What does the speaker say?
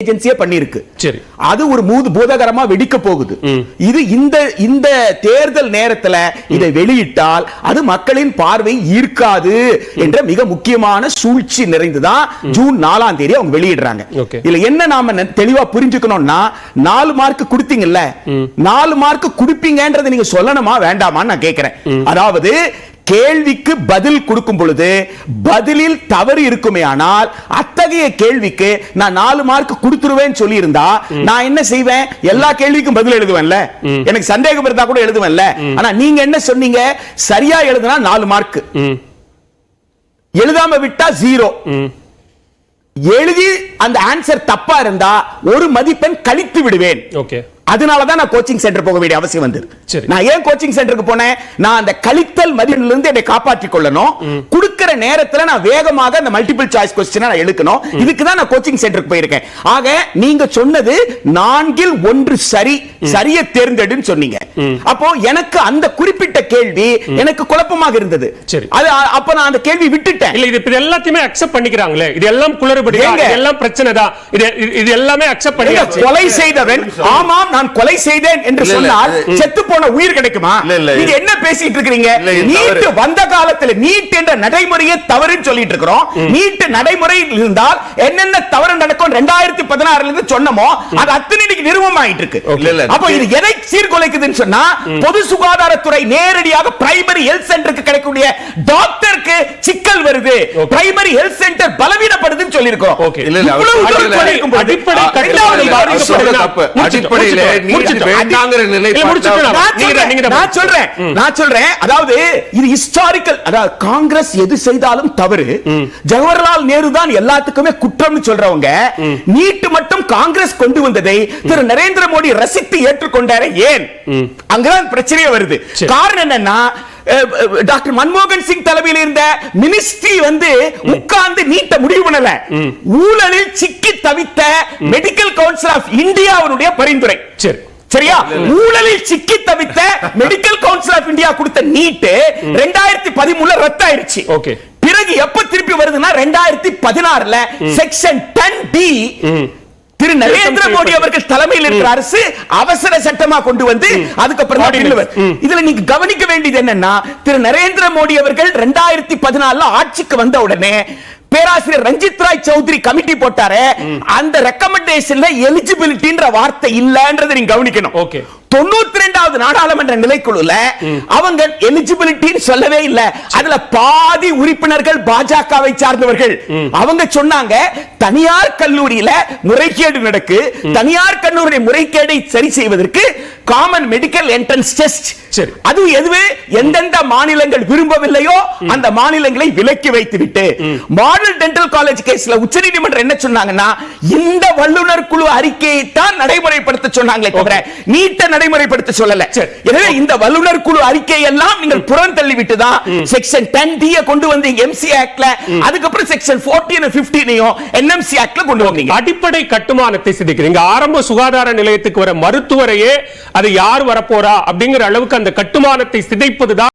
ஏஜென்சியே பண்ணிருக்கு சரி. அது ஒரு மூது பூதகரமா வெடிக்க போகுது. இது இந்த இந்த தேர்தல் நேரத்துல இதை வெளியிட்டால் அது மக்களின் பார்வை ஈர்க்காது என்ற மிக முக்கியமான சூழ்ச்சி நிறைந்துதான் ஜூன் நாலாம் தேதி அவங்க வெளியிடுறாங்க. இதுல என்ன நாம தெளிவா புரிஞ்சுக்கணும்னா நாலு மார்க் கொடுத்தீங்கல்ல? நாலு மார்க் கொடுப்பீங்கன்றதை நீங்க சொல்லணுமா வேண்டாமான்னு நான் கேட்கிறேன் அதாவது கேள்விக்கு பதில் கொடுக்கும் பொழுது பதிலில் தவறு இருக்குமே ஆனால் அத்தகைய கேள்விக்கு நான் நாலு மார்க் கொடுத்துருவேன் சொல்லி இருந்தா நான் என்ன செய்வேன்? எல்லா கேள்விக்கும் பதில் எழுதுவேன்ல. எனக்கு சந்தேகம் இருந்தா கூட எழுதுவேன்ல. ஆனா நீங்க என்ன சொன்னீங்க? சரியா எழுதுனா நாலு மார்க் எழுதாம விட்டா ஜீரோ எழுதி அந்த ஆன்சர் தப்பா இருந்தா ஒரு மதிப்பெண் கழித்து விடுவேன். ஓகே. அதனால தான் நான் கோச்சிங் சென்டர் போக வேண்டிய அவசியம் வந்தது. சரி. நான் ஏன் கோச்சிங் சென்டருக்கு போனேன்? நான் அந்த கழித்தல் மதிப்பிலிருந்து இருந்து என்னை காப்பாற்றிக் கொள்ளணும். கொடுக்கிற நேரத்துல நான் வேகமாக அந்த மல்டிபிள் சாய்ஸ் கொஸ்டினை நான் எடுக்கணும். இதுக்கு தான் நான் கோச்சிங் சென்டருக்கு போயிருக்கேன். ஆக நீங்க சொன்னது நான்கில் ஒன்று சரி சரியை தேர்ந்தெடுன்னு சொன்னீங்க. அப்போ எனக்கு அந்த குறிப்பிட்ட கேள்வி எனக்கு குழப்பமாக இருந்தது. சரி. அது அப்ப நான் அந்த கேள்வி விட்டுட்டேன். இல்ல இது எல்லாத்தையுமே அக்செப்ட் பண்ணிக்கிறாங்களே. இது எல்லாம் குளறுபடி எல்லாம் பிரச்சனை தான் இது இது- எல்லாமே அக்செப்ட் பண்ணியாச்சு கொலை செய்தவன். ஆமாம் நான் கொலை செய்தேன் என்று சொன்னால் செத்து போன உயிர் கிடைக்குமா? நீங்க என்ன பேசிட்டு இது நீட். வந்த காலத்துல நீட் என்ற நடைமுறையே தவறுன்னு சொல்லிட்டு இருக்கிறோம் நீட் நடைமுறையில் இருந்தால் என்னென்ன தவறு நடக்கும் ரெண்டாயிரத்தி பதினாறுல இருந்து சொன்னமோ அது அத்தனை நிறுவனம் ஆயிட்டு இருக்கு. அப்போ இது எதை சீர்குலைக்குதுன்னு சொன்னா பொது சுகாதாரத்துறை நேரடியாக பிரைமரி ஹெல்த் சென்டருக்கு கிடைக்கக்கூடிய டாக்டருக்கு சிக்கல் வருது. பிரைமரி ஹெல்த் சென்டர் பலவீனப்படுதுன்னு நான் சொல்றேன், நான் சொல்றேன். அதாவது இது ஹிஸ்டாரிக்கல் அதாவது காங்கிரஸ் எது செய்தாலும் தவறு. ஜவஹர்லால் நேரு தான் எல்லாத்துக்குமே குற்றம்னு சொல்றவங்க. நீட் மட்டும் காங்கிரஸ் கொண்டு வந்ததை திரு நரேந்திர மோடி ரசித்து ஏற்றுக்கொண்டாரே ஏன்? அங்கதான் பிரச்சனையே வருது. காரணம் என்னன்னா டாக்டர் மன்மோகன் சிங் தலைமையில் இருந்த மினிஸ்ட்ரி வந்து உட்கார்ந்து நீட்ட முடிவு பண்ணல. ஊழலில் சிக்கி தவித்த மெடிக்கல் கவுன்சில் ஆஃப் இந்தியாவுடைய பரிந்துரை. சரி. சரியா? ஊழலில் சிக்கி தவித்த மெடிக்கல் கவுன்சில் ஆஃப் இந்தியா கொடுத்த நீட் ரெண்டாயிரத்தி பதிமூணுல ரத்தாயிருச்சு. Okay. பிறகு எப்ப திருப்பி வருதுன்னா ரெண்டாயிரத்தி பதினாறுல section ten D Narendra Modi அவர்கள் தலைமையில் இருக்கிற அரசு அவசர சட்டமா கொண்டு வந்து அதுக்கப்புறம். இதுல நீங்க கவனிக்க வேண்டியது என்னன்னா திரு நரேந்திர மோடி அவர்கள் ரெண்டாயிரத்தி பதினாலுல ஆட்சிக்கு வந்த உடனே பேராசிரியர் ரஞ்சித் ராய் சௌத்ரி கமிட்டி போட்டாரு. அந்த ரெக்கமெண்டேஷன்ல எலிஜிபிலிட்டின்ற வார்த்தை இல்லன்றதை நீங்க கவனிக்கணும். Okay. தொண்ணூத்தி ரெண்டாவது நாடாளுமன்ற நிலைக்குழுல அவங்க எலிஜிபிலிட்டின்னு சொல்லவே இல்ல. அதுல பாதி உறுப்பினர்கள் பாஜகவை சார்ந்தவர்கள். அவங்க சொன்னாங்க தனியார் கல்லூரியில முறைகேடு நடக்கு. தனியார் கல்லூரி முறைகேடை சரி செய்வதற்கு காமன் மெடிக்கல் என்ட்ரன்ஸ் டெஸ்ட் சரி. அது எதுவு எந்தெந்த மாநிலங்கள் விரும்பவில்லையோ அந்த மாநிலங்களை விலக்கி வைத்து விட்டு மாடல் டென்டல் காலேஜ் கேஸ்ல உச்சநீதிமன்றம் என்ன சொன்னாங்கன்னா இந்த வல்லுநர் குழு அறிக்கையை தான் நடைமுறைப்படுத்த சொன்னாங்களே தவிர நீட்ட நடைமுறைப்படுத்த சொல்லல. எனவே இந்த வல்லுநர் குழு அறிக்கை எல்லாம் நீங்கள் புறம் தள்ளி விட்டு தான் செக்ஷன் 10 டி கொண்டு வந்தீங்க எம்சி ஆக்ட்ல அதுக்கப்புறம் செக்ஷன் 14 15 என்எம்சி ஆக்ட்ல கொண்டு வந்தீங்க. அடிப்படை கட்டுமானத்தை சிதைக்கிறீங்க. ஆரம்ப சுகாதார நிலையத்துக்கு வர மருத்துவரையே அது யார் வரப்போறா அப்படிங்கிற அளவுக்கு அந்த கட்டுமானத்தை சிதைப்பதுதான்